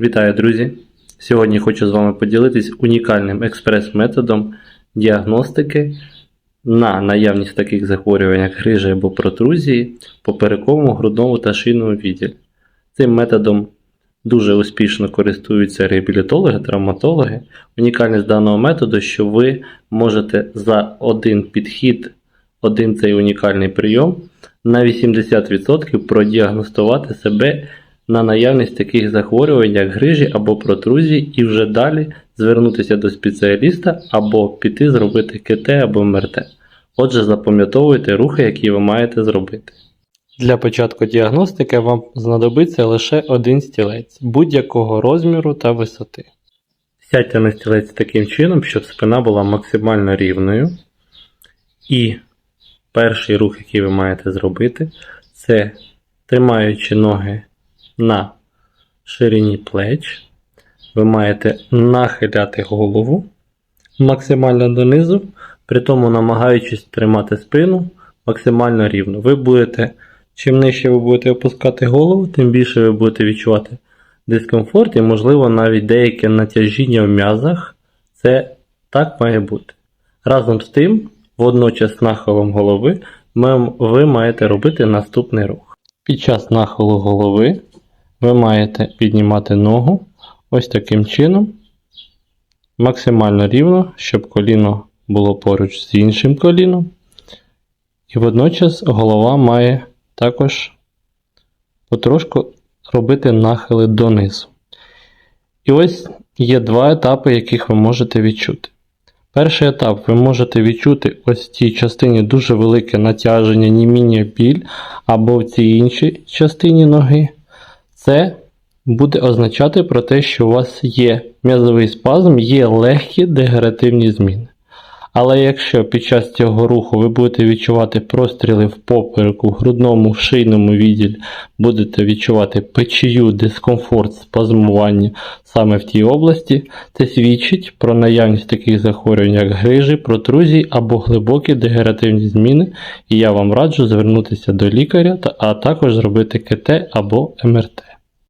Вітаю, друзі! Сьогодні хочу з вами поділитись унікальним експрес-методом діагностики на наявність таких захворювань, як грижі або протрузії поперековому, грудному та шийному відділі. Цим методом дуже успішно користуються реабілітологи, травматологи. Унікальність даного методу, що ви можете за один підхід, один цей унікальний прийом на 80% продіагностувати себе на наявність таких захворювань, як грижі або протрузії, і вже далі звернутися до спеціаліста або піти зробити КТ або МРТ. Отже, запам'ятовуйте рухи, які ви маєте зробити. Для початку діагностики вам знадобиться лише один стілець будь-якого розміру та висоти. Сядьте на стілець таким чином, щоб спина була максимально рівною. І перший рух, який ви маєте зробити, це тримаючи ноги на ширині плеч, ви маєте нахиляти голову максимально донизу, при тому намагаючись тримати спину максимально рівно. Ви будете, чим нижче ви будете опускати голову, тим більше ви будете відчувати дискомфорт і, можливо, навіть деяке натяжіння в м'язах. Це так має бути. Разом з тим, водночас нахилом голови, ви маєте робити наступний рух. Під час нахилу голови ви маєте піднімати ногу ось таким чином, максимально рівно, щоб коліно було поруч з іншим коліном. І водночас голова має також потрошку робити нахили донизу. І ось є два етапи, яких ви можете відчути. Перший етап ви можете відчути ось в цій частині дуже велике натяження, німіння біль, або в цій іншій частині ноги. Це буде означати про те, що у вас є м'язовий спазм, є легкі дегеративні зміни. Але якщо під час цього руху ви будете відчувати простріли в попереку, в грудному, шийному відділі, будете відчувати печію, дискомфорт, спазмування саме в тій області, це свідчить про наявність таких захворювань, як грижі, протрузії або глибокі дегенеративні зміни, і я вам раджу звернутися до лікаря, а також зробити КТ або МРТ.